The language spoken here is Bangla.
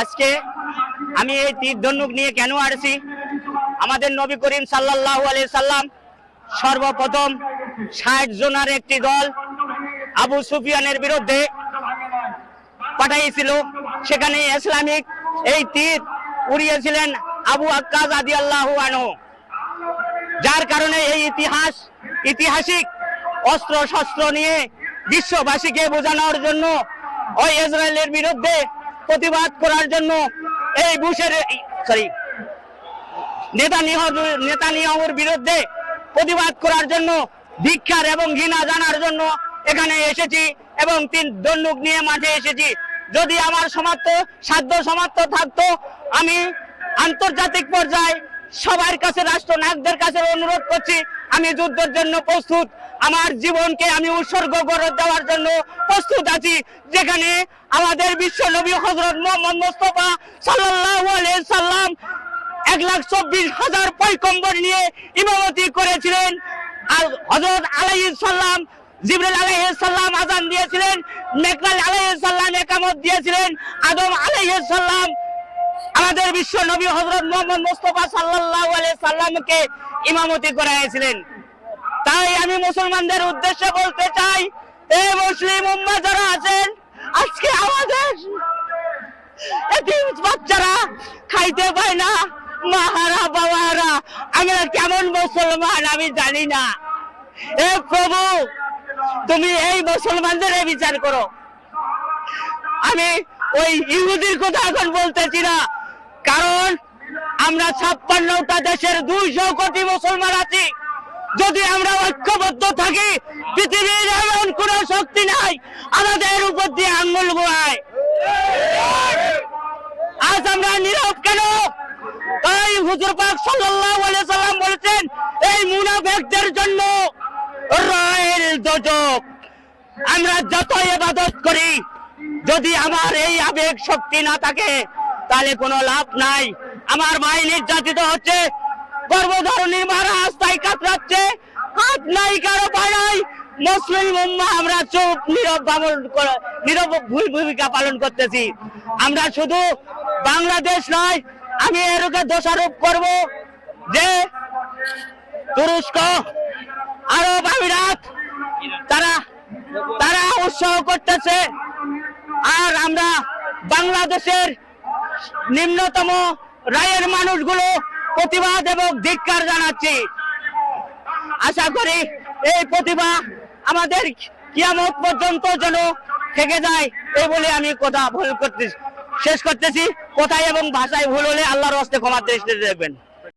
আজকে আমি এই তীর ধনুক নিয়ে কেন আসছি আমাদের নবী করিম সাল্লাল্লাহু আলি সাল্লাম সর্বপ্রথম ষাট জনের একটি দল আবু সুফিয়ানের বিরুদ্ধে পাঠাইছিল। সেখানে ইসলামিক এই তীর উড়িয়েছিলেন আবু আক্কাজ আদি আল্লাহু আনহু। যার কারণে এই ইতিহাস ঐতিহাসিক অস্ত্র শস্ত্র নিয়ে বিশ্ববাসীকে বোঝানোর জন্য ওই ইসরায়েলের বিরুদ্ধে প্রতিবাদ করার জন্য এই বুশের সরি নেতা নেতানিয়াহুর বিরুদ্ধে প্রতিবাদ করার জন্য, ভিক্ষার এবং ঘৃণা জানার জন্য এখানে এসেছি এবং তিন দন্ডুক নিয়ে মাঠে এসেছি। যদি আমার সমাপ্ত, সাধ্য সমাপ্ত থাকতো, আমি আন্তর্জাতিক পর্যায়ে সবার কাছে, রাষ্ট্রনায়কদের কাছে অনুরোধ করছি, আমি যুদ্ধের জন্য প্রস্তুত। আমার জীবনকে আমি উৎসর্গ করে দেওয়ার জন্য প্রস্তুত আছি, যেখানে আমাদের বিশ্ব নবী হজরত মোহাম্মদ মোস্তফা সাল্লাম এক লাখ চব্বিশ হাজার পৈকম্বর নিয়ে ইমামতি করেছিলেন। আর হজরত আলাইহিস সাল্লাম জিবরিল আলাইহিস সাল্লাম আজান দিয়েছিলেন মেকরাল আলাইহিস সাল্লাম একামত দিয়েছিলেন, আদম আলাইহিস সাল্লাম আমাদের বিশ্ব নবী হজরত মোহাম্মদ মোস্তফা আলাইহি সাল্লামকে ইমামতি করাইছিলেন তাই আমি মুসলমানদের উদ্দেশ্যে বলতে চাই এই মুসলিম উম্মা যারা আছেন, আজকে আমাদের বাচ্চারা খাইতে পায় না। মাহারা, বাবারা, আমরা কেমন মুসলমান আমি জানি না। এ প্রভু, তুমি এই মুসলমানদের বিচার করো। আমি ওই ইহুদির কথা এখন বলতেছি না কারণ আমরা ছাপ্পান্নটা দেশের দুইশো কোটি মুসলমান আছি। যদি আমরা ঐক্যবদ্ধ থাকি, পৃথিবীর এমন কোন শক্তি নাই আমাদের উপর দিয়ে আঙ্গুল গোড়ায় আজ আমরা নীরব কেন? তাই হুজুর পাক সাল্লাল্লাহু আলাইহি সাল্লাম বলেছেন, এই মুনাফিকদের জন্য রয়েল দোজক। আমরা যত ইবাদত করি, যদি আমার এই আবেগ শক্তি না থাকে তাহলে কোনো লাভ নাই। আমার ভাই নির্যাতিত হচ্ছে, গর্ভধারণী মারা রাস্তায় কাতরাচ্ছে। হাত নাই কারও পায়। মুসলিম উম্মা, আমরা চুপ, নীরব পালন নীরব ভুল ভূমিকা পালন করতেছি। আমরা শুধু বাংলাদেশ নয়, আমি এরকে দোষারোপ করব যে তুরস্ক, আরব আমিরাত, তারা তারা উৎসাহ করতেছে। আর আমরা বাংলাদেশের নিম্নতম রায়ের মানুষগুলো প্রতিবাদ এবং ধিক্কার জানাচ্ছি। আশা করি এই প্রতিভা আমাদের কিয়ামত পর্যন্ত যেন থেকে যায় এই বলে আমি কথা ভুল করতে শেষ করতেছি। কথায় এবং ভাষায় ভুল হলে আল্লাহর হস্তে ক্ষমা দৃষ্টিতে দেখবেন।